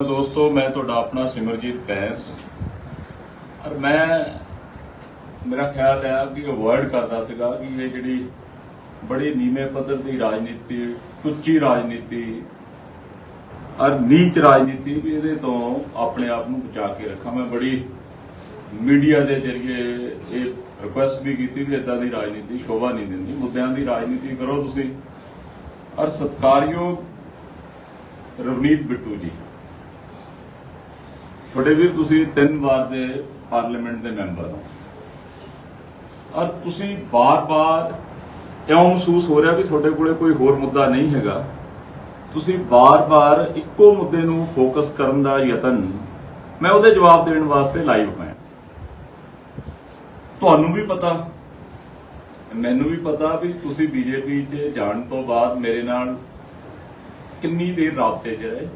ਦੋਸਤੋ, ਮੈਂ ਤੁਹਾਡਾ ਆਪਣਾ ਸਿਮਰਜੀਤ ਬੈਂਸ ਔਰ ਮੈਂ, ਮੇਰਾ ਖਿਆਲ ਹੈ ਕਿ ਅਵੋਇਡ ਕਰਦਾ ਸੀਗਾ ਕਿ ਇਹ ਜਿਹੜੀ ਬੜੀ ਨੀਵੇਂ ਪੱਧਰ ਦੀ ਰਾਜਨੀਤੀ, ਟੁੱਚੀ ਰਾਜਨੀਤੀ ਔਰ ਨੀਚ ਰਾਜਨੀਤੀ ਵੀ ਇਹਦੇ ਤੋਂ ਆਪਣੇ ਆਪ ਨੂੰ ਬਚਾ ਕੇ ਰੱਖਾਂ। ਮੈਂ ਬੜੀ ਮੀਡੀਆ ਦੇ ਜ਼ਰੀਏ ਇਹ ਰਿਕੁਐਸਟ ਵੀ ਕੀਤੀ ਵੀ ਇਦਾਂ ਦੀ ਰਾਜਨੀਤੀ ਸ਼ੋਭਾ ਨਹੀਂ ਦਿੰਦੀ। ਮੁੱਦਿਆਂ ਦੀ ਰਾਜਨੀਤੀ ਕਰੋ ਤੁਸੀਂ। ਔਰ ਸਤਕਾਰਯੋਗ ਰਵਨੀਤ ਬਿੱਟੂ ਜੀ। ਤੁਹਾਡੇ ਵੀਰ, ਤੁਸੀਂ ਤਿੰਨ ਵਾਰ ਦੇ ਪਾਰਲੀਮੈਂਟ ਦੇ ਮੈਂਬਰ ਹੋ। ਔਰ ਤੁਸੀਂ ਬਾਰ-ਬਾਰ ਇਉਂ ਮਹਿਸੂਸ ਹੋ ਰਿਹਾ ਵੀ ਤੁਹਾਡੇ ਕੋਲੇ ਕੋਈ ਹੋਰ ਮੁੱਦਾ ਨਹੀਂ ਹੈਗਾ? ਤੁਸੀਂ ਬਾਰ-ਬਾਰ ਇੱਕੋ ਮੁੱਦੇ ਨੂੰ ਫੋਕਸ ਕਰਨ ਦਾ ਯਤਨ, ਮੈਂ ਉਹਦੇ ਜਵਾਬ ਦੇਣ ਵਾਸਤੇ ਲਾਈਵ ਹੋਇਆ। ਤੁਹਾਨੂੰ ਵੀ ਪਤਾ, ਮੈਨੂੰ ਵੀ ਪਤਾ ਵੀ ਤੁਸੀਂ ਬੀਜੇਪੀ 'ਚ ਜਾਣ ਤੋਂ ਬਾਅਦ ਮੇਰੇ ਨਾਲ ਕਿੰਨੀ ਦੇਰ ਰਾਬਤੇ 'ਚ ਰਹੇ।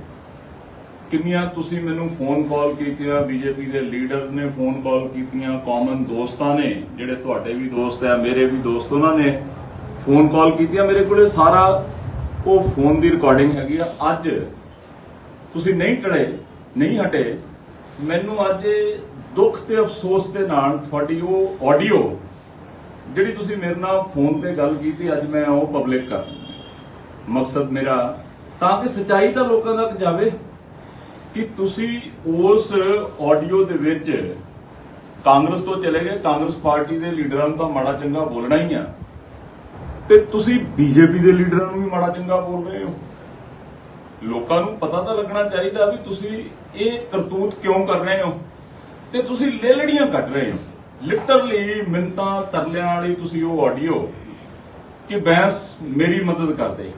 ਕਿੰਨੀਆਂ ਤੁਸੀਂ ਮੈਨੂੰ ਫੋਨ ਕਾਲ ਕੀਤੀਆਂ? ਬੀਜੇਪੀ ਦੇ ਲੀਡਰਸ ਨੇ ਫੋਨ ਕਾਲ ਕੀਤੀਆਂ ਕਾਮਨ ਦੋਸਤਾਂ ਨੇ, ਜਿਹੜੇ ਤੁਹਾਡੇ ਵੀ ਦੋਸਤ ਆ ਮੇਰੇ ਵੀ ਦੋਸਤ ਉਹਨਾਂ ਨੇ ਫੋਨ ਕਾਲ ਕੀਤੀਆਂ। ਮੇਰੇ ਕੋਲੇ ਸਾਰਾ ਉਹ ਫੋਨ ਦੀ ਰਿਕਾਰਡਿੰਗ ਹੈਗੀ ਆ। ਅੱਜ ਤੁਸੀਂ ਨਹੀਂ ਟੜੇ, ਨਹੀਂ ਹਟੇ, ਮੈਨੂੰ ਅੱਜ ਦੁੱਖ ਤੇ ਅਫਸੋਸ ਦੇ ਨਾਲ ਤੁਹਾਡੀ ਉਹ ਆਡੀਓ ਜਿਹੜੀ ਤੁਸੀਂ ਮੇਰੇ ਨਾਲ ਫੋਨ ਤੇ ਗੱਲ ਕੀਤੀ, ਅੱਜ ਮੈਂ ਉਹ ਪਬਲਿਕ ਕਰ ਮਕਸਦ ਮੇਰਾ ਤਾਂ ਕਿ ਸੱਚਾਈ ਤਾਂ ਲੋਕਾਂ ਤੱਕ ਜਾਵੇ ਕਿ ਤੁਸੀਂ ਉਸ ਆਡੀਓ ਦੇ ਵਿੱਚ ਕਾਂਗਰਸ ਤੋਂ ਚਲੇ ਗਏ, ਕਾਂਗਰਸ ਪਾਰਟੀ ਦੇ ਲੀਡਰਾਂ ਨੂੰ ਤਾਂ ਮਾੜਾ ਚੰਗਾ ਬੋਲਣਾ ਹੀ ਆ। ਤੇ ਤੁਸੀਂ ਬੀਜੇਪੀ ਦੇ ਲੀਡਰਾਂ ਨੂੰ ਵੀ ਮਾੜਾ ਚੰਗਾ ਬੋਲ ਰਹੇ ਹੋ। ਲੋਕਾਂ ਨੂੰ ਪਤਾ ਤਾਂ ਲੱਗਣਾ ਚਾਹੀਦਾ ਵੀ ਤੁਸੀਂ ਇਹ ਕਰਤੂਤ ਕਿਉਂ ਕਰ ਰਹੇ ਹੋ? ਤੇ ਤੁਸੀਂ ਲੇਲੜੀਆਂ ਕੱਢ ਰਹੇ ਹੋ। ਲਿਟਰਲੀ ਮਿੰਤਾਂ ਤਰਲਿਆਂ ਵਾਲੀ ਤੁਸੀਂ ਉਹ ਆਡੀਓ ਕਿ ਬੈਂਸ ਮੇਰੀ ਮਦਦ ਕਰਦੇ।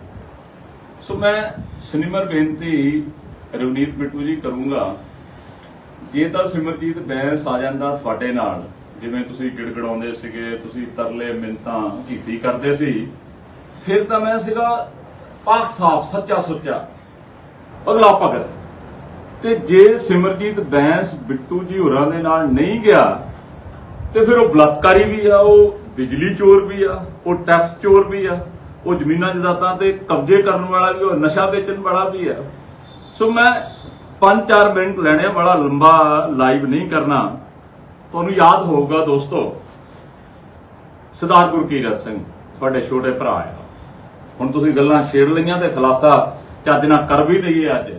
ਸੋ ਮੈਂ ਸਿਨੇਮਰ ਬੇਨਤੀ ਰਵਨੀਤ ਬਿੱਟੂ ਜੀ ਕਰੂੰਗਾ। ਜੇ ਤਾਂ ਸਿਮਰਜੀਤ ਬੈਂਸ ਆ ਜਾਂਦਾ ਤੁਹਾਡੇ ਨਾਲ, ਜਿਵੇਂ ਤੁਸੀਂ ਗਿੜਗੜਾਉਂਦੇ ਸੀਗੇ, ਤੁਸੀਂ ਤਰਲੇ ਮਿੰਤਾਂ ਘੀਸੀ ਕਰਦੇ ਸੀ, ਫਿਰ ਤਾਂ ਮੈਂ ਸੀਗਾ ਪਾਕ ਸਾਫ਼, ਸੱਚਾ ਸੁੱਚਾ। ਅਗਲਾ ਭਗਤ। ਤੇ ਜੇ ਸਿਮਰਜੀਤ ਬੈਂਸ ਬਿੱਟੂ ਜੀ ਹੋਰਾਂ ਦੇ ਨਾਲ ਨਹੀਂ ਗਿਆ, ਤੇ ਫਿਰ ਉਹ ਬਲਾਤਕਾਰੀ ਵੀ ਆ, ਉਹ ਬਿਜਲੀ ਚੋਰ ਵੀ ਆ, ਉਹ ਟੈਕਸ ਚੋਰ ਵੀ ਆ, ਉਹ ਜ਼ਮੀਨਾਂ ਜਾਇਦਾਦਾਂ ਤੇ ਕਬਜ਼ੇ ਕਰਨ ਵਾਲਾ ਵੀ ਉਹ ਨਸ਼ਾ ਵੇਚਣ ਵਾਲਾ ਵੀ ਆ। ਸੋ ਮੈਂ 5-4 ਮਿੰਟ ਲੈਣੇ ਆ, ਬੜਾ ਲੰਬਾ ਲਾਈਵ ਨਹੀਂ ਕਰਨਾ। ਤੁਹਾਨੂੰ ਯਾਦ ਹੋਊਗਾ ਦੋਸਤੋ ਸਰਦਾਰ ਗੁਰਕੀਰਤ ਸਿੰਘ ਤੁਹਾਡੇ ਛੋਟੇ ਭਰਾ ਆ। ਹੁਣ ਤੁਸੀਂ ਗੱਲਾਂ ਛੇੜ ਲਈਆਂ ਤੇ ਖਲਾਸਾ ਚੱਜ ਨਾਲ ਕਰ ਵੀ ਦਈਏ ਅੱਜ।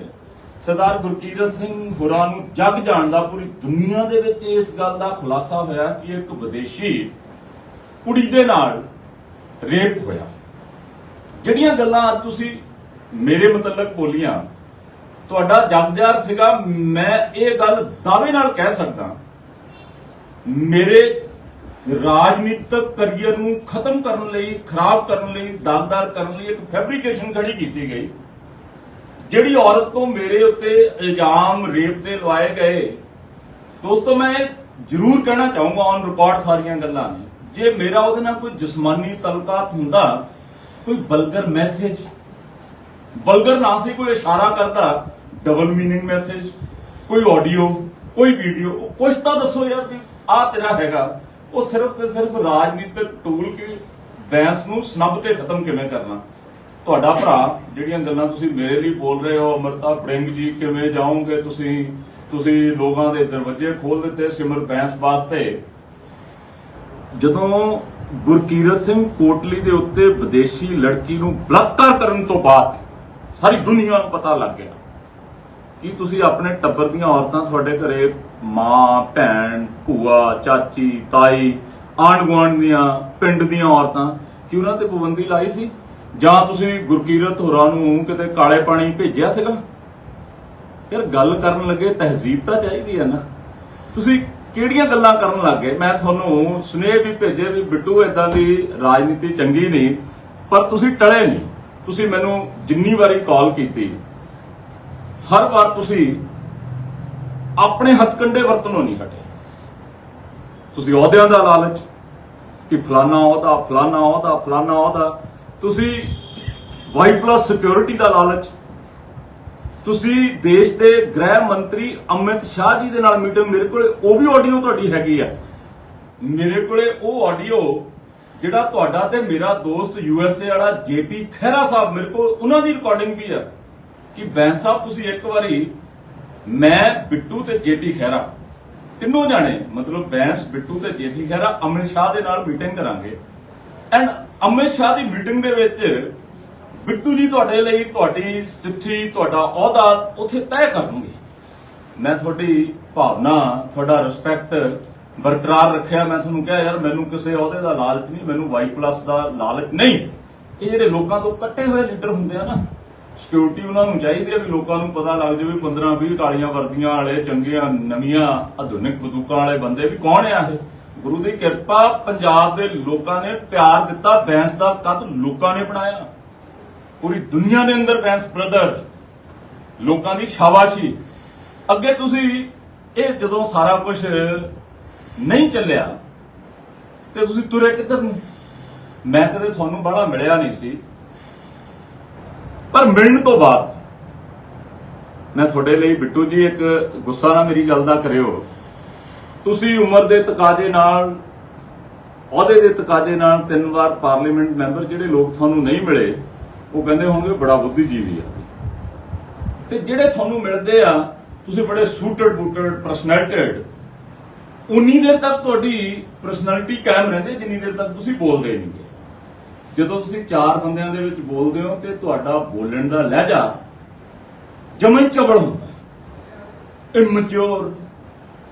ਸਰਦਾਰ ਗੁਰਕੀਰਤ ਸਿੰਘ ਹੋਰਾਂ ਨੂੰ ਜੱਗ ਜਾਣਦਾ ਪੂਰੀ ਦੁਨੀਆ ਦੇ ਵਿੱਚ ਇਸ ਗੱਲ ਦਾ ਖੁਲਾਸਾ ਹੋਇਆ ਕਿ ਇੱਕ ਵਿਦੇਸ਼ੀ ਕੁੜੀ ਦੇ ਨਾਲ ਰੇਪ ਹੋਇਆ। ਜਿਹੜੀਆਂ ਗੱਲਾਂ ਅੱਜ ਤੁਸੀਂ ਮੇਰੇ ਮੁਤਲਕ ਬੋਲੀਆਂ ਤੁਹਾਡਾ ਜਗਜਾਰ ਸੀਗਾ, ਮੈਂ ਇਹ ਗੱਲ ਦਾਅਵੇ ਨਾਲ ਕਹਿ ਸਕਦਾ। ਮੇਰੇ ਰਾਜਨੀਤਿਕ ਕਰੀਅਰ ਨੂੰ ਖਤਮ ਕਰਨ ਲਈ, ਖਰਾਬ ਕਰਨ ਲਈ ਦਾਗਦਾਰ ਕਰਨ ਲਈ ਇੱਕ ਫੈਬਰੀਕੇਸ਼ਨ ਖੜੀ ਕੀਤੀ ਗਈ। ਜਿਹੜੀ ਔਰਤ ਤੋਂ ਮੇਰੇ ਉੱਤੇ ਇਲਜ਼ਾਮ ਰੇਪ ਦੇ ਲਵਾਏ ਗਏ, ਦੋਸਤੋ, ਮੈਂ ਜ਼ਰੂਰ ਕਹਿਣਾ ਚਾਹੂੰਗਾ ਔਨ ਰਿਕਾਰਡ ਸਾਰੀਆਂ ਗੱਲਾਂ। ਜੇ ਮੇਰਾ ਉਹਦੇ ਨਾਲ ਕੋਈ ਜਿਸਮਾਨੀ ਤਲਕਾਤ ਹੁੰਦਾ, ਕੋਈ ਬਲਗਰ ਮੈਸੇਜ ਬਲਗਰ ਨਾ ਸੀ ਕੋਈ ਇਸ਼ਾਰਾ ਕਰਦਾ ਡਬਲ ਮੀਨਿੰਗ ਮੈਸੇਜ ਕੋਈ ਆਡੀਓ ਕੋਈ ਵੀਡੀਓ ਕੁਝ ਤਾਂ ਦੱਸੋ ਯਾਰ ਵੀ ਆ ਤੇਰਾ ਹੈਗਾ। ਉਹ ਸਿਰਫ ਤੇ ਸਿਰਫ ਰਾਜਨੀਤਿਕ ਟੂਲ ਕਿ ਬੈਂਸ ਨੂੰ ਸਨੱਬ ਤੇ ਖਤਮ ਕਿਵੇਂ ਕਰਨਾ। ਤੁਹਾਡਾ ਭਰਾ, ਜਿਹੜੀਆਂ ਗੱਲਾਂ ਤੁਸੀਂ ਮੇਰੇ ਲਈ ਬੋਲ ਰਹੇ ਹੋ, ਅਮਰਤਾ ਬ੍ਰਿੰਗ ਜੀ ਕਿਵੇਂ ਜਾਓਗੇ ਤੁਸੀਂ? ਤੁਸੀਂ ਲੋਕਾਂ ਦੇ ਦਰਵਾਜ਼ੇ ਖੋਲ ਦਿੱਤੇ ਸਿਮਰ ਬੈਂਸ ਵਾਸਤੇ। ਜਦੋਂ ਗੁਰਕੀਰਤ ਸਿੰਘ ਕੋਟਲੀ ਦੇ ਉੱਤੇ ਵਿਦੇਸ਼ੀ ਲੜਕੀ ਨੂੰ ਬਲਾਤਕਾਰ ਕਰਨ ਤੋਂ ਬਾਅਦ ਸਾਰੀ ਦੁਨੀਆ ਨੂੰ ਪਤਾ ਲੱਗ ਗਿਆ ਕਿ ਤੁਸੀਂ ਆਪਣੇ ਟੱਬਰ ਦੀਆਂ ਔਰਤਾਂ ਤੁਹਾਡੇ ਘਰੇ ਮਾਂ, ਭੈਣ, ਭੂਆ, ਚਾਚੀ, ਤਾਈ ਆਂਢ ਗੁਆਂਢ ਦੀਆਂ, ਪਿੰਡ ਦੀਆਂ ਔਰਤਾਂ, ਕਿ ਉਹਨਾਂ ਤੇ ਪਾਬੰਦੀ ਲਾਈ ਸੀ? ਜਾਂ ਤੁਸੀਂ ਗੁਰਕੀਰਤ ਹੋਰਾਂ ਨੂੰ ਕਿਤੇ ਕਾਲੇ ਪਾਣੀ ਭੇਜਿਆ ਸੀਗਾ? ਯਾਰ, ਗੱਲ ਕਰਨ ਲੱਗੇ ਤਹਿਜ਼ੀਬ ਤਾਂ ਚਾਹੀਦੀ ਹੈ ਨਾ। ਤੁਸੀਂ ਕਿਹੜੀਆਂ ਗੱਲਾਂ ਕਰਨ ਲੱਗੇ ਮੈਂ ਤੁਹਾਨੂੰ ਸੁਨੇਹ ਵੀ ਭੇਜੇ ਵੀ ਬਿੱਟੂ ਇਦਾਂ ਦੀ ਰਾਜਨੀਤੀ ਚੰਗੀ ਨਹੀਂ, ਪਰ ਤੁਸੀਂ ਟਲੇ ਨਹੀਂ। ਤੁਸੀਂ ਮੈਨੂੰ ਜਿੰਨੀ ਵਾਰੀ ਕਾਲ ਕੀਤੀ, ਹਰ ਵਾਰ ਤੁਸੀਂ ਆਪਣੇ ਹੱਥਕੰਡੇ ਵਰਤਨੋਂ ਨਹੀਂ ਹਟੇ। ਤੁਸੀਂ ਅਹੁਦਿਆਂ ਦਾ ਲਾਲਚ ਕਿ ਫਲਾਨਾ ਅਹੁਦਾ ਫਲਾਨਾ ਅਹੁਦਾ ਫਲਾਨਾ ਅਹੁਦਾ। ਤੁਸੀਂ ਵਾਈ ਪਲੱਸ ਸਿਕਿਉਰਿਟੀ ਦਾ ਲਾਲਚ। ਤੁਸੀਂ ਦੇਸ਼ ਦੇ ਗ੍ਰਹਿ ਮੰਤਰੀ ਅਮਿਤ ਸ਼ਾਹ ਜੀ ਦੇ ਨਾਲ ਮੀਟਿੰਗ ਮੇਰੇ ਕੋਲ ਉਹ ਵੀ ਆਡੀਓ ਤੁਹਾਡੀ ਹੈਗੀ ਆ। ਮੇਰੇ ਕੋਲੇ ਉਹ ਆਡੀਓ ਜਿਹੜਾ ਤੁਹਾਡਾ ਤੇ ਮੇਰਾ ਦੋਸਤ ਯੂਐਸਏ ਵਾਲਾ ਜੇਪੀ ਖਹਿਰਾ ਸਾਹਿਬ ਮੇਰੇ ਕੋਲ, ਉਹਨਾਂ ਦੀ ਰਿਕਾਰਡਿੰਗ ਵੀ ਆ ਕਿ ਬੈਂਸ ਸਾਹਿਬ, ਤੁਸੀਂ ਇੱਕ ਵਾਰੀ ਮੈਂ, ਬਿੱਟੂ ਤੇ ਜੇਟੀ ਖਹਿਰਾ, ਤਿੰਨੋਂ ਜਾਣੇ, ਮਤਲਬ ਬੈਂਸ, ਬਿੱਟੂ ਤੇ ਜੇਟੀ ਖਹਿਰਾ, ਅਮਿਤ ਸ਼ਾਹ ਦੇ ਨਾਲ ਮੀਟਿੰਗ ਕਰਾਂਗੇ। ਐਂਡ ਅਮਿਤ ਸ਼ਾਹ ਦੀ ਮੀਟਿੰਗ ਦੇ ਵਿੱਚ ਬਿੱਟੂ ਜੀ ਤੁਹਾਡੇ ਲਈ ਤੁਹਾਡੀ ਸਥਿਤੀ, ਤੁਹਾਡਾ ਅਹੁਦਾ ਉੱਥੇ ਤੈਅ ਕਰਨਗੇ। ਮੈਂ ਤੁਹਾਡੀ ਭਾਵਨਾ, ਤੁਹਾਡਾ ਰਿਸਪੈਕਟ ਬਰਕਰਾਰ ਰੱਖਿਆ। ਮੈਂ ਤੁਹਾਨੂੰ ਕਿਹਾ, ਯਾਰ, ਮੈਨੂੰ ਕਿਸੇ ਅਹੁਦੇ ਦਾ ਲਾਲਚ ਨਹੀਂ, ਮੈਨੂੰ ਵਾਈ ਪਲੱਸ ਦਾ ਲਾਲਚ ਨਹੀਂ। ਇਹ ਜਿਹੜੇ ਲੋਕਾਂ ਤੋਂ ਕੱਟੇ ਹੋਏ ਲੀਡਰ ਹੁੰਦੇ ਆ ਨਾ ਸਿਕਿਉਰਿਟੀ ਉਹਨਾਂ ਨੂੰ ਚਾਹੀਦੀ ਹੈ ਵੀ ਲੋਕਾਂ ਨੂੰ ਪਤਾ ਲੱਗ ਜਾਵੇ 15 20 ਕਾਲੀਆਂ ਵਰਦੀਆਂ ਵਾਲੇ, ਚੰਗੀਆਂ, ਨਵੀਆਂ, ਆਧੁਨਿਕ ਬੰਦੂਕਾਂ ਵਾਲੇ ਬੰਦੇ ਵੀ ਕੌਣ ਆ ਇਹ? ਗੁਰੂ ਦੀ ਕਿਰਪਾ ਪੰਜਾਬ ਦੇ ਲੋਕਾਂ ਨੇ ਪਿਆਰ ਦਿੱਤਾ, ਬੈਂਸ ਦਾ ਕੱਦ ਲੋਕਾਂ ਨੇ ਬਣਾਇਆ। ਪੂਰੀ ਦੁਨੀਆ ਦੇ ਅੰਦਰ ਬੈਂਸ ਬ੍ਰਦਰ, ਲੋਕਾਂ ਦੀ ਸ਼ਾਬਾਸ਼ੀ। ਅੱਗੇ ਤੁਸੀਂ ਇਹ ਜਦੋਂ ਸਾਰਾ ਕੁਝ ਨਹੀਂ ਚੱਲਿਆ। ਤੇ ਤੁਸੀਂ ਤੁਰੇ ਕਿੱਧਰ ਨੂੰ? ਮੈਂ ਕਦੇ ਤੁਹਾਨੂੰ ਬੜਾ ਮਿਲਿਆ ਨਹੀਂ ਸੀ। ਪਰ ਮਿਲਣ ਤੋਂ ਬਾਅਦ ਮੈਂ ਤੁਹਾਡੇ ਲਈ ਬਿੱਟੂ ਜੀ ਇੱਕ ਗੁੱਸਾ ਨਾ ਮੇਰੀ ਗੱਲ ਦਾ ਕਰਿਓ। ਤੁਸੀਂ ਉਮਰ ਦੇ ਤਕਾਜ਼ੇ ਨਾਲ, ਅਹੁਦੇ ਦੇ ਤਕਾਜ਼ੇ ਨਾਲ ਤਿੰਨ ਵਾਰ ਪਾਰਲੀਮੈਂਟ ਮੈਂਬਰ ਜਿਹੜੇ ਲੋਕ ਤੁਹਾਨੂੰ ਨਹੀਂ ਮਿਲੇ, ਉਹ ਕਹਿੰਦੇ ਹੋਣਗੇ ਬੜਾ ਬੁੱਧੀਜੀਵੀ ਆ। ਤੇ ਜਿਹੜੇ ਤੁਹਾਨੂੰ ਮਿਲਦੇ ਆ, ਤੁਸੀਂ ਬੜੇ ਸੂਟਡ ਬੂਟਡ ਪਰਸਨੈਲਿਟੀਡ ਉਨੀ ਦੇਰ ਤੱਕ ਤੁਹਾਡੀ ਪਰਸਨੈਲਿਟੀ ਕਾਇਮ ਰਹਿੰਦੀ ਹੈ, ਜਿੰਨੀ ਦੇਰ ਤੱਕ ਤੁਸੀਂ ਬੋਲਦੇ ਨਹੀਂ ਜਦੋਂ ਤੁਸੀਂ ਚਾਰ ਬੰਦਿਆਂ ਦੇ ਵਿੱਚ ਬੋਲਦੇ ਹੋ ਤੇ ਤੁਹਾਡਾ ਬੋਲਣ ਦਾ ਲਹਿਜਾ ਜਮਨ ਚਬੜ ਹੁੰਦਾ ਇਮੈਚੁਰ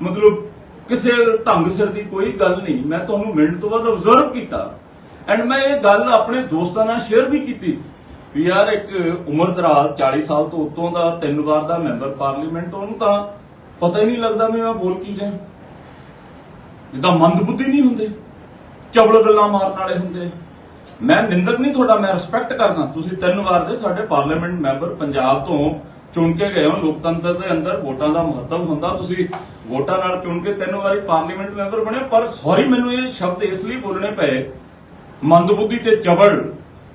ਮਤਲਬ ਕਿਸੇ ਢੰਗ ਸਿਰ ਦੀ ਕੋਈ ਗੱਲ ਨਹੀਂ। ਮੈਂ ਤੁਹਾਨੂੰ ਮਿੰਟ ਤੋਂ ਬਾਅਦ ਅਬਜ਼ਰਵ ਕੀਤਾ ਐਂਡ ਮੈਂ ਇਹ ਗੱਲ ਆਪਣੇ ਦੋਸਤਾਂ ਨਾਲ ਸ਼ੇਅਰ ਵੀ ਕੀਤੀ ਵੀ ਯਾਰ ਇੱਕ ਉਮਰ ਦਰਾਜ਼ 40 ਸਾਲ ਤੋਂ ਉੱਤੋਂ ਦਾ ਤਿੰਨ ਵਾਰ ਦਾ ਮੈਂਬਰ ਪਾਰਲੀਮੈਂਟ ਉਹਨੂੰ ਤਾਂ ਪਤਾ ਹੀ ਨਹੀਂ ਲੱਗਦਾ ਵੀ ਮੈਂ ਬੋਲ ਕੀ ਰਿਹਾ। ਜਿੱਦਾਂ ਮੰਦਬੁੱਧੀ ਨਹੀਂ ਹੁੰਦੇ ਚਬਲ ਗੱਲਾਂ ਮਾਰਨ ਵਾਲੇ ਹੁੰਦੇ। ਮੈਂ ਨਿੰਦਕ ਨਹੀਂ ਤੁਹਾਡਾ, ਮੈਂ ਰਿਸਪੈਕਟ ਕਰਦਾ। ਤੁਸੀਂ ਤਿੰਨ ਵਾਰ ਦੇ ਸਾਡੇ ਪਾਰਲੀਮੈਂਟ ਮੈਂਬਰ ਪੰਜਾਬ ਤੋਂ ਚੁਣ ਕੇ ਗਏ ਹੋ। ਲੋਕਤੰਤਰ ਦੇ ਅੰਦਰ ਵੋਟਾਂ ਦਾ ਮਹੱਤਵ ਹੁੰਦਾ। ਤੁਸੀਂ ਵੋਟਾਂ ਨਾਲ ਚੁਣ ਕੇ ਤਿੰਨ ਵਾਰੀ ਪਾਰਲੀਮੈਂਟ ਮੈਂਬਰ ਬਣੇ ਪਰ ਸੌਰੀ ਮੈਨੂੰ ਇਹ ਸ਼ਬਦ ਇਸ ਲਈ ਬੋਲਣੇ ਪਏ ਮੰਦਬੁੱਧੀ ਤੇ ਚਵਲ।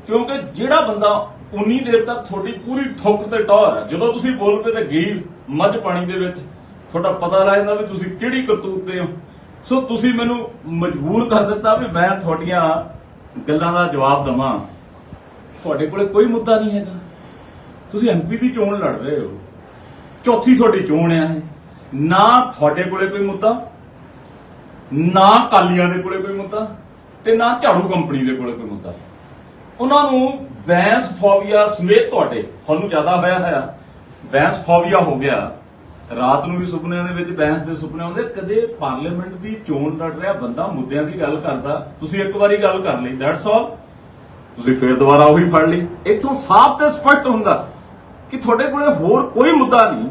ਕਿਉਂਕਿ ਜਿਹੜਾ ਬੰਦਾ ਉਨੀ ਦੇਰ ਤੱਕ ਤੁਹਾਡੀ ਪੂਰੀ ਠੋਕ ਤੇ ਟੌਰ ਹੈ, ਜਦੋਂ ਤੁਸੀਂ ਬੋਲ ਪਏ ਤੇ ਗਈ ਮੱਝ ਪਾਣੀ ਦੇ ਵਿੱਚ, ਤੁਹਾਡਾ ਪਤਾ ਲੱਗ ਜਾਂਦਾ ਵੀ ਤੁਸੀਂ ਕਿਹੜੀ ਕਰਤੂਤ ਦੇ ਹੋ। ਸੋ ਤੁਸੀਂ ਮੈਨੂੰ ਮਜਬੂਰ ਕਰ ਦਿੱਤਾ ਵੀ ਮੈਂ ਤੁਹਾਡੀਆਂ ਗੱਲਾਂ ਦਾ ਜਵਾਬ ਦਵਾਂ। ਤੁਹਾਡੇ ਕੋਲੇ ਕੋਈ ਮੁੱਦਾ ਨਹੀਂ ਹੈਗਾ। ਤੁਸੀਂ ਐਮਪੀ ਦੀ ਚੋਣ ਲੜ ਰਹੇ ਹੋ। ਚੌਥੀ ਤੁਹਾਡੀ ਚੋਣ ਆ ਇਹ। ਨਾ ਤੁਹਾਡੇ ਕੋਲੇ ਕੋਈ ਮੁੱਦਾ, ਨਾ ਕਾਲੀਆਂ ਦੇ ਕੋਲੇ ਕੋਈ ਮੁੱਦਾ ਤੇ ਨਾ ਝਾੜੂ ਕੰਪਨੀ ਦੇ ਕੋਲੇ ਕੋਈ ਮੁੱਦਾ। ਉਹਨਾਂ ਨੂੰ ਬੈਂਸ ਫੋਬੀਆ ਸਮੇਤ ਤੁਹਾਡੇ, ਤੁਹਾਨੂੰ ਜ਼ਿਆਦਾ ਹੋਇਆ ਹੋਇਆ। ਬੈਂਸ ਫੋਬੀਆ ਹੋ ਗਿਆ। ਰਾਤ ਨੂੰ ਵੀ ਸੁਪਨਿਆਂ ਦੇ ਵਿੱਚ ਬੈਂਸ ਦੇ ਸੁਪਨੇ ਆਉਂਦੇ, ਕਦੇ ਪਾਰਲੀਮੈਂਟ ਦੀ ਚੋਣ ਲੜ ਰਿਹਾ ਬੰਦਾ ਮੁੱਦਿਆਂ ਦੀ ਗੱਲ ਕਰਦਾ, ਤੁਸੀਂ ਇੱਕ ਵਾਰੀ ਗੱਲ ਕਰ ਲਈ ਦੈਟਸ ਆਲ ਤੁਸੀਂ ਫੇਰ ਦੁਬਾਰਾ ਉਹੀ ਫੜ ਲਈ। ਇੱਥੋਂ ਸਾਫ਼ ਤੇ ਸਪਸ਼ਟ ਹੁੰਦਾ ਕਿ ਤੁਹਾਡੇ ਕੋਲੇ ਹੋਰ ਕੋਈ ਮੁੱਦਾ ਨਹੀਂ।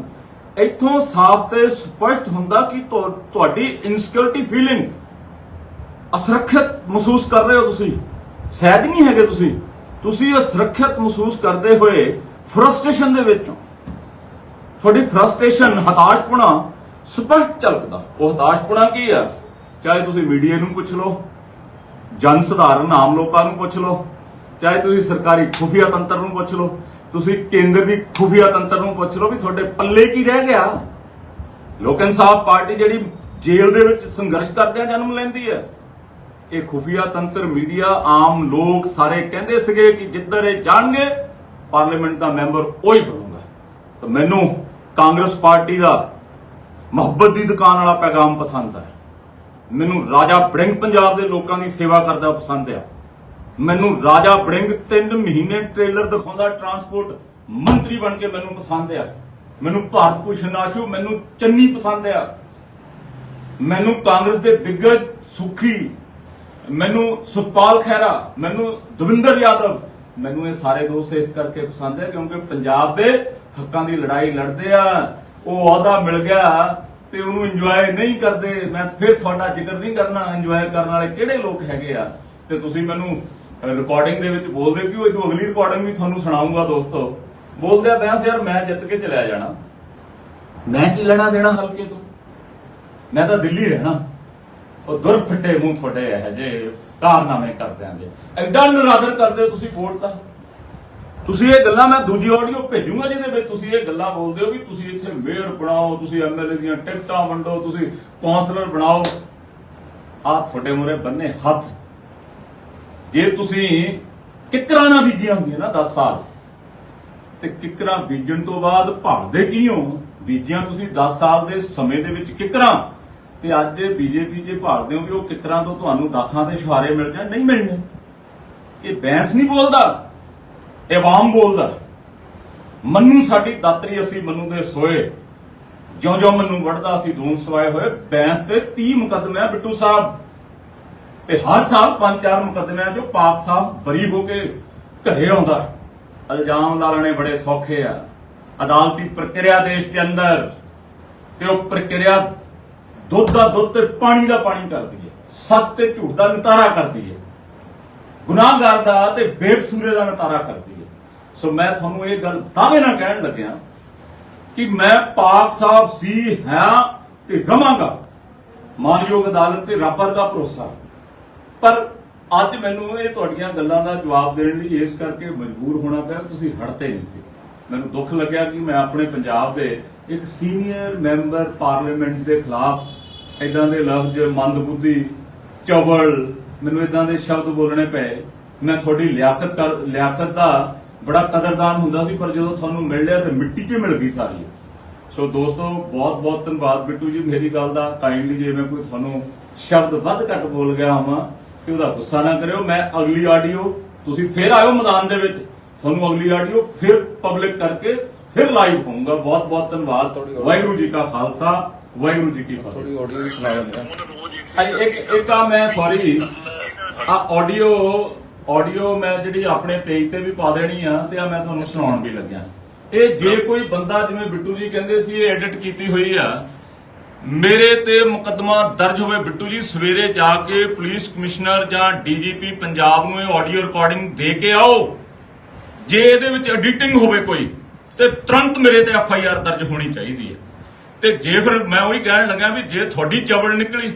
ਇੱਥੋਂ ਸਾਫ਼ ਤੇ ਸਪਸ਼ਟ ਹੁੰਦਾ ਕਿ ਤੁਹਾਡੀ ਇਨਸਿਕਿਉਰਿਟੀ ਫੀਲਿੰਗ ਅਸੁਰੱਖਿਅਤ ਮਹਿਸੂਸ ਕਰ ਰਹੇ ਹੋ ਤੁਸੀਂ। ਸਹਿਜ ਨਹੀਂ ਹੈਗੇ ਤੁਸੀਂ। ਤੁਸੀਂ ਅਸੁਰੱਖਿਅਤ ਮਹਿਸੂਸ ਕਰਦੇ ਹੋਏ ਫਰਸਟ੍ਰੇਸ਼ਨ ਦੇ ਵਿੱਚ ਹੋ। ਤੁਹਾਡੀ ਫਰਸਟ੍ਰੇਸ਼ਨ ਹਤਾਸ਼ਪੁਣਾ ਸਪਸ਼ਟ ਝਲਕਦਾ। ਉਹ ਹਤਾਸ਼ਪੁਣਾ ਕੀ ਆ? ਚਾਹੇ ਤੁਸੀਂ ਮੀਡੀਆ ਨੂੰ ਪੁੱਛ ਲਓ ਜਨ ਸਧਾਰਨ ਆਮ ਲੋਕਾਂ ਨੂੰ ਪੁੱਛ ਲਓ, ਚਾਹੇ ਤੁਸੀਂ ਸਰਕਾਰੀ ਖੁਫੀਆ ਤੰਤਰ ਨੂੰ ਪੁੱਛ ਲਓ, ਤੁਸੀਂ ਕੇਂਦਰ ਦੀ ਖੁਫੀਆ ਤੰਤਰ ਨੂੰ ਪੁੱਛ ਲਓ ਵੀ ਤੁਹਾਡੇ ਪੱਲੇ ਕੀ ਰਹਿ ਗਿਆ। ਲੋਕ ਇਨਸਾਫ ਪਾਰਟੀ ਜਿਹੜੀ ਜੇਲ੍ਹ ਦੇ ਵਿੱਚ ਸੰਘਰਸ਼ ਕਰਦਿਆਂ ਜਨਮ ਲੈਂਦੀ ਹੈ। ਇਹ ਖੁਫੀਆ ਤੰਤਰ ਮੀਡੀਆ ਆਮ ਲੋਕ ਸਾਰੇ ਕਹਿੰਦੇ ਸੀਗੇ ਕਿ ਜਿੱਧਰ ਇਹ ਜਾਣਗੇ ਪਾਰਲੀਮੈਂਟ ਦਾ ਮੈਂਬਰ ਉਹੀ ਬਣੂਗਾ। ਤਾਂ ਮੈਨੂੰ ਕਾਂਗਰਸ ਪਾਰਟੀ ਦਾ ਮੁਹੱਬਤ ਦੀ ਦੁਕਾਨ ਵਾਲਾ ਪੈਗਾਮ ਪਸੰਦ ਹੈ। ਮੈਨੂੰ ਰਾਜਾ ਬੜਿੰਗ ਪੰਜਾਬ ਦੇ ਲੋਕਾਂ ਦੀ ਸੇਵਾ ਕਰਦਾ ਪਸੰਦ ਆ। ਮੈਨੂੰ ਰਾਜਾ ਬੜਿੰਗ 3 ਮਹੀਨੇ ਟ੍ਰੇਲਰ ਦਿਖਾਉਂਦਾ, ਟਰਾਂਸਪੋਰਟ ਮੰਤਰੀ ਬਣ ਕੇ ਮੈਨੂੰ ਪਸੰਦ ਆ। ਮੈਨੂੰ ਭਾਰਤ ਭੂਸ਼ਣ ਆਸ਼ੂ ਮੈਨੂੰ ਚੰਨੀ ਪਸੰਦ ਆ। ਮੈਨੂੰ ਕਾਂਗਰਸ ਦੇ ਦਿੱਗਜ ਸੁਖੀ, ਮੈਨੂੰ ਸੁਖਪਾਲ ਖਹਿਰਾ, ਮੈਨੂੰ ਦਵਿੰਦਰ ਯਾਦਵ ਮੈਨੂੰ ਇਹ ਸਾਰੇ ਦੋਸਤ ਇਸ ਕਰਕੇ ਪਸੰਦ ਹੈ ਕਿਉਂਕਿ ਪੰਜਾਬ ਦੇ ਹੱਕਾਂ ਦੀ ਲੜਾਈ ਲੜਦੇ ਆ, ਉਹ ਅਹੁਦਾ ਮਿਲ ਗਿਆ ਤੇ ਉਹਨੂੰ ਇੰਜੋਏ ਨਹੀਂ ਕਰਦੇ। ਮੈਂ ਫਿਰ ਤੁਹਾਡਾ ਜ਼ਿਕਰ ਨਹੀਂ ਕਰਨਾ ਇੰਜੋਏ ਕਰਨ ਵਾਲੇ ਕਿਹੜੇ ਲੋਕ ਹੈਗੇ ਆ। ਤੇ ਤੁਸੀਂ ਮੈਨੂੰ ਰਿਕਾਰਡਿੰਗ ਦੇ ਵਿੱਚ ਬੋਲਦੇ ਕਿ ਉਹ ਇਦੋਂ ਅਗਲੀ ਰਿਕਾਰਡਿੰਗ ਵੀ ਤੁਹਾਨੂੰ ਸੁਣਾਉਂਗਾ ਦੋਸਤੋ। ਬੋਲਦੇ ਆ ਬੈਂਸ ਯਾਰ, ਮੈਂ ਜਿੱਤ ਕੇ ਚਲਿਆ ਜਾਣਾ। ਮੈਂ ਕੀ ਲੈਣਾ ਦੇਣਾ ਹਲਕੇ ਤੋਂ? ਮੈਂ ਤਾਂ ਦਿੱਲੀ ਰਹਿਣਾ। ਉਹ ਦੁਰ ਫਿੱਟੇ ਮੂੰਹ ਤੁਹਾਡੇ ਇਹ ਜੇ ਕਾਰਨਾਮੇ ਕਰਦਿਆਂ ਦੇ। ਐਡਾ ਨਰਾਦਰ ਕਰਦੇ ਹੋ ਤੁਸੀਂ ਵੋਟ ਦਾ ਤੁਸੀਂ ਇਹ ਗੱਲਾਂ ਮੈਂ ਦੂਜੀ ਆਡੀਓ ਭੇਜੂਗਾ ਜਿਹਦੇ ਵਿੱਚ ਤੁਸੀਂ ਇਹ ਗੱਲਾਂ ਬੋਲਦੇ ਹੋ ਵੀ ਤੁਸੀਂ ਇੱਥੇ ਮੇਅਰ ਬਣਾਓ, ਤੁਸੀਂ ਐਮਐਲਏ ਦੀਆਂ ਟਿਕਟਾਂ ਵੰਡੋ, ਤੁਸੀਂ ਕੌਂਸਲਰ ਬਣਾਓ। ਆ ਤੁਹਾਡੇ ਮੂਰੇ ਬੰਨੇ ਹੱਥ। ਜੇ ਤੁਸੀਂ ਕਿਕਰਾਂ ਨਾ ਬੀਜੀਆਂ ਹੁੰਦੀਆਂ ਨਾ 10 ਸਾਲ, ਤੇ ਕਿਕਰਾਂ ਬੀਜਣ ਤੋਂ ਬਾਅਦ ਭਾਲਦੇ ਕੀ ਹੋ ਬੀਜੀਆਂ ਤੁਸੀਂ 10 ਸਾਲ ਦੇ ਸਮੇਂ ਦੇ ਵਿੱਚ ਕਿਕਰਾਂ ਤੇ ਅੱਜ ਬੀਜੇਪੀ ਜੇ ਭਾਲਦੇ ਹੋ ਵੀ ਉਹ ਕਿਕਰਾਂ ਤੋਂ ਤੁਹਾਨੂੰ ਦਾਖਾਂ ਦੇ ਸ਼ਹਾਰੇ ਮਿਲ ਜਾਣ? ਨਹੀਂ ਮਿਲਣੇ। ਇਹ ਬੈਂਸ ਨਹੀਂ ਬੋਲਦਾ। ਇਹ ਬੋਲਦਾ। ਮੰਨੂ ਸਾਡੀ ਦਾਤਰੀ ਅਸੀਂ ਮੰਨੂ ਦੇ ਸੋਏ। ਜਿਉਂ ਜਿਉਂ ਮੰਨੂ ਵੜਦਾ ਸੀ ਦੂਨ ਸਵਾਏ ਹੋਏ। ਬੈਂਸ ਤੇ 30 ਮੁਕੱਦਮੇ ਆ ਬਿੱਟੂ ਸਾਹਿਬ। ਤੇ ਹਰ ਸਾਲ ਪੰਜ ਚਾਰ ਮੁਕੱਦਮਿਆਂ ਜੋ ਪਾਕ ਸਾਹਿਬ ਬਰੀ ਹੋ ਕੇ ਘਰੇ ਆਉਂਦਾ। ਇਲਜ਼ਾਮ ਲਾਣੇ ਬੜੇ ਸੌਖੇ ਆ। ਅਦਾਲਤੀ ਪ੍ਰਕਿਰਿਆ ਦੇਸ਼ ਦੇ ਅੰਦਰ। ਤੇ ਉਹ ਪ੍ਰਕਿਰਿਆ ਦੁੱਧ ਦਾ ਦੁੱਧ ਤੇ ਪਾਣੀ ਦਾ ਪਾਣੀ ਕਰਦੀ ਹੈ। ਸੱਤ ਤੇ ਝੂਠ ਦਾ ਨਤਾਰਾ ਕਰਦੀ ਹੈ। ਗੁਨਾਹਗਾਰ ਦਾ ਤੇ ਬੇਕਸੂਰੇ ਦਾ ਨਤਾਰਾ ਕਰਦੀ ਹੈ। ਸੋ ਮੈਂ ਤੁਹਾਨੂੰ ਇਹ ਗੱਲ ਦਾਅਵੇ ਨਾਲ ਕਹਿਣ ਲੱਗਿਆ ਕਿ ਮੈਂ ਪਾਕ ਸਾਹਿਬ ਸੀ ਹਾਂ ਤੇ ਰਵਾਂਗਾ। ਮਾਨਯੋਗ ਅਦਾਲਤ ਤੇ ਰੱਬਰ ਦਾ ਭਰੋਸਾ। ਪਰ ਅੱਜ ਮੈਨੂੰ ਇਹ ਤੁਹਾਡੀਆਂ ਗੱਲਾਂ ਦਾ ਜਵਾਬ ਦੇਣ ਲਈ ਇਸ ਕਰਕੇ ਮਜਬੂਰ ਹੋਣਾ ਪਿਆ, ਤੁਸੀਂ ਹਟਦੇ ਨਹੀਂ ਸੀ। ਮੈਨੂੰ ਦੁੱਖ ਲੱਗਿਆ ਕਿ ਮੈਂ ਆਪਣੇ ਪੰਜਾਬ ਦੇ ਇੱਕ ਸੀਨੀਅਰ ਮੈਂਬਰ ਪਾਰਲੀਮੈਂਟ ਦੇ ਖਿਲਾਫ ਇਦਾਂ ਦੇ ਲਫ਼ਜ਼ ਮੰਦਬੁੱਧੀ ਚਵਲ ਮੈਨੂੰ ਇਦਾਂ ਦੇ ਸ਼ਬਦ ਬੋਲਣੇ ਪਏ। ਮੈਂ ਤੁਹਾਡੀ ਲਿਆਕਤ ਕਰ ਲਿਆਕਤ ਦਾ ਬੜਾ ਕਦਰਦਾਨ ਹੁੰਦਾ ਸੀ ਪਰ ਜਦੋਂ ਤੁਹਾਨੂੰ ਮਿਲ ਲਿਆ ਤੇ ਮਿੱਟੀ 'ਚ ਮਿਲ ਗਈ ਸਾਰੀ। ਸੋ ਦੋਸਤੋ ਬਹੁਤ ਬਹੁਤ ਧੰਨਵਾਦ ਬਿੱਟੂ ਜੀ ਮੇਰੀ ਗੱਲ ਦਾ। ਕਾਈਂਡਲੀ ਜੇ ਮੈਂ ਕੋਈ ਤੁਹਾਨੂੰ ਸ਼ਬਦ ਵੱਧ ਘੱਟ ਬੋਲ ਗਿਆ ਹਾਂ ਤੇ ਉਹਦਾ ਗੁੱਸਾ ਨਾ ਕਰਿਓ। ਮੈਂ ਅਗਲੀ ਆਡੀਓ ਤੁਸੀਂ ਫੇਰ ਆਇਓ ਮੈਦਾਨ ਦੇ ਵਿੱਚ। ਤੁਹਾਨੂੰ ਅਗਲੀ ਆਡੀਓ ਫਿਰ ਪਬਲਿਕ ਕਰਕੇ ਫਿਰ ਲਾਈਵ ਹੋਊਗਾ। ਬਹੁਤ ਬਹੁਤ ਧੰਨਵਾਦ। ਵਾਹਿਗੁਰੂ ਜੀ ਕਾ ਖਾਲਸਾ। ਵਾਹਿਗੁਰੂ ਜੀ ਕੀ ਫਤਿਹ। ਥੋੜੀ ਆਡੀਓ ਵੀ ਸੁਣਾ ਦਿੰਦੇ ਆ। ਹਾਂਜੀ, ਇੱਕ ਇੱਕ ਆ ਮੈਂ ਸੌਰੀ ਆ ਆਡੀਓ ਆਡੀਓ ਮੈਂ ਜਿਹੜੀ ਆਪਣੇ ਪੇਜ ਤੇ ਵੀ ਪਾ ਦੇਣੀ ਆ ਤੇ ਆ ਮੈਂ ਤੁਹਾਨੂੰ ਸੁਣਾਉਣ ਵੀ ਲੱਗਿਆ। ਇਹ ਜੇ ਕੋਈ ਬੰਦਾ ਜਿਵੇਂ ਬਿੱਟੂ ਜੀ ਕਹਿੰਦੇ ਸੀ ਇਹ ਐਡਿਟ ਕੀਤੀ ਹੋਈ ਆ ਮੇਰੇ ਤੇ ਮੁਕੱਦਮਾ ਦਰਜ ਹੋਵੇ ਬਿੱਟੂ ਜੀ ਸਵੇਰੇ ਜਾ ਕੇ ਪੁਲਿਸ ਕਮਿਸ਼ਨਰ ਜਾਂ ਡੀਜੀਪੀ ਪੰਜਾਬ ਨੂੰ ਇਹ ਆਡੀਓ ਰਿਕਾਰਡਿੰਗ ਦੇ ਕੇ ਆਓ। ਜੇ ਇਹਦੇ ਵਿੱਚ ਐਡੀਟਿੰਗ ਹੋਵੇ ਕੋਈ ਤੇ ਤੁਰੰਤ ਮੇਰੇ ਤੇ ਐਫ ਆਈ ਆਰ ਦਰਜ ਹੋਣੀ ਚਾਹੀਦੀ ਹੈ। ਤੇ ਜੇ ਫਿਰ ਮੈਂ ਉਹੀ ਕਹਿਣ ਲੱਗਾ ਵੀ ਜੇ ਤੁਹਾਡੀ ਚਵਲ ਨਿਕਲੀ,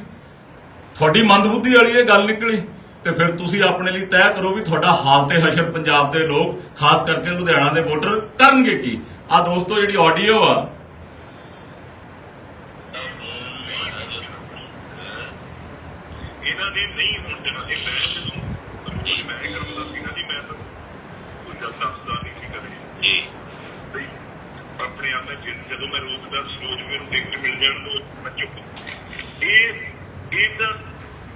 ਤੁਹਾਡੀ ਮੰਦਬੁੱਧੀ ਵਾਲੀ ਇਹ ਗੱਲ ਨਿਕਲੀ, ਤੇ ਫਿਰ ਤੁਸੀਂ ਆਪਣੇ ਲਈ ਤੈਅ ਕਰੋ ਵੀ ਤੁਹਾਡਾ ਹਾਲ ਤੇ ਹਸ਼ਰ ਪੰਜਾਬ ਦੇ ਲੋਕ, ਖਾਸ ਕਰਕੇ ਲੁਧਿਆਣਾ ਦੇ ਵੋਟਰ, ਕਰਨਗੇ ਕੀ? ਆ ਦੋਸਤੋ ਜਿਹੜੀ ਆਡੀਓ ਆ। ਇਹਨਾਂ ਦੀ ਨਹੀਂ ਹੁਣ ਜਨਾ ਮੈਂ ਜਦੋਂ ਰੋਜ਼ ਮੈਂ ਕਰਦਾ ਸੀ ਨਾ ਜੀ ਮੈਂ ਤਾਂ ਕੋਈ ਗੱਲ ਦੱਸਦਾ ਨਹੀਂ ਸੀ ਕਦੇ ਜੀ ਬਈ ਵਿੱਚ ਜਦੋਂ ਮੈਂ ਰੋਜ਼ ਦਾ ਰੋਜ਼ ਮੈਨੂੰ ਟਿਕਟ ਮਿਲ ਜਾਣ ਤੋਂ ਮੈਂ ਚੁੱਪ ਇਹ ਇਹ ਤਾਂ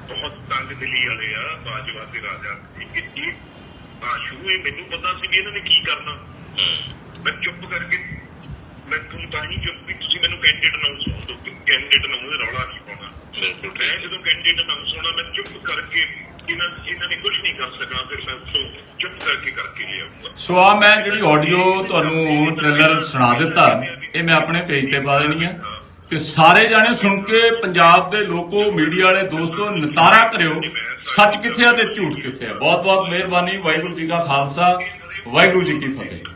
ਬਹੁਤ ਤੰਗ ਦਿਲੀ ਵਾਲੇ ਆ ਬਾਜਵਾ ਦੇ ਰਾਜਾ। ਇਹ ਇਹ ਆ ਸ਼ੁਰੂ ਹੀ ਮੈਨੂੰ ਪਤਾ ਸੀ ਵੀ ਇਹਨਾਂ ਨੇ ਕੀ ਕਰਨਾ। ਮੈਂ ਚੁੱਪ ਕਰਕੇ ਮੈਂ ਤੁਹਾਨੂੰ ਤਾਂ ਹੀ ਚੁੱਪ ਵੀ ਤੁਸੀਂ ਮੈਨੂੰ ਕੈਂਡੀਡੇਟ ਅਨਾਉਂਸ ਹੋ ਦੋ ਕੈਂਡੀਡੇਟ ਨੂੰ ਰੌਲਾ ਨਹੀਂ ਪਾਉਣਾ। ਬਿਲਕੁਲ ਮੈਂ ਜਦੋਂ ਕੈਂਡੀਡੇਟ ਅਨਾਉਂਸ ਹੋਣਾ ਮੈਂ ਚੁੱਪ ਕਰਕੇ ਇਹਨਾਂ ਇਹਨਾਂ ਨੇ ਕੁਝ ਨਹੀਂ ਕਰ ਸਕਣਾ, ਫਿਰ ਮੈਂ ਉੱਥੋਂ ਚੁੱਪ ਕਰਕੇ ਕਰਕੇ ਲੈ ਸੋ ਆ ਮੈਂ ਜਿਹੜੀ ਆਡੀਓ ਤੁਹਾਨੂੰ ਟ੍ਰੇਲਰ ਸੁਣਾ ਦਿੱਤਾ, ਇਹ ਮੈਂ ਆਪਣੇ ਪੇਜ ਤੇ ਪਾ ਦੇਣੀ ਆ। ਤੇ ਸਾਰੇ ਜਾਣੇ ਸੁਣ ਕੇ ਪੰਜਾਬ ਦੇ ਲੋਕੋ ਮੀਡੀਆ ਵਾਲੇ, ਦੋਸਤੋ, ਨਤਾਰਾ ਕਰਿਓ। ਸੱਚ ਕਿੱਥੇ ਆ ਤੇ ਝੂਠ ਕਿੱਥੇ ਆ? ਬਹੁਤ ਬਹੁਤ ਮਿਹਰਬਾਨੀ, ਵਾਹਿਗੁਰੂ ਜੀ ਕਾ ਖਾਲਸਾ, ਵਾਹਿਗੁਰੂ ਜੀ ਕੀ ਫਤਿਹ।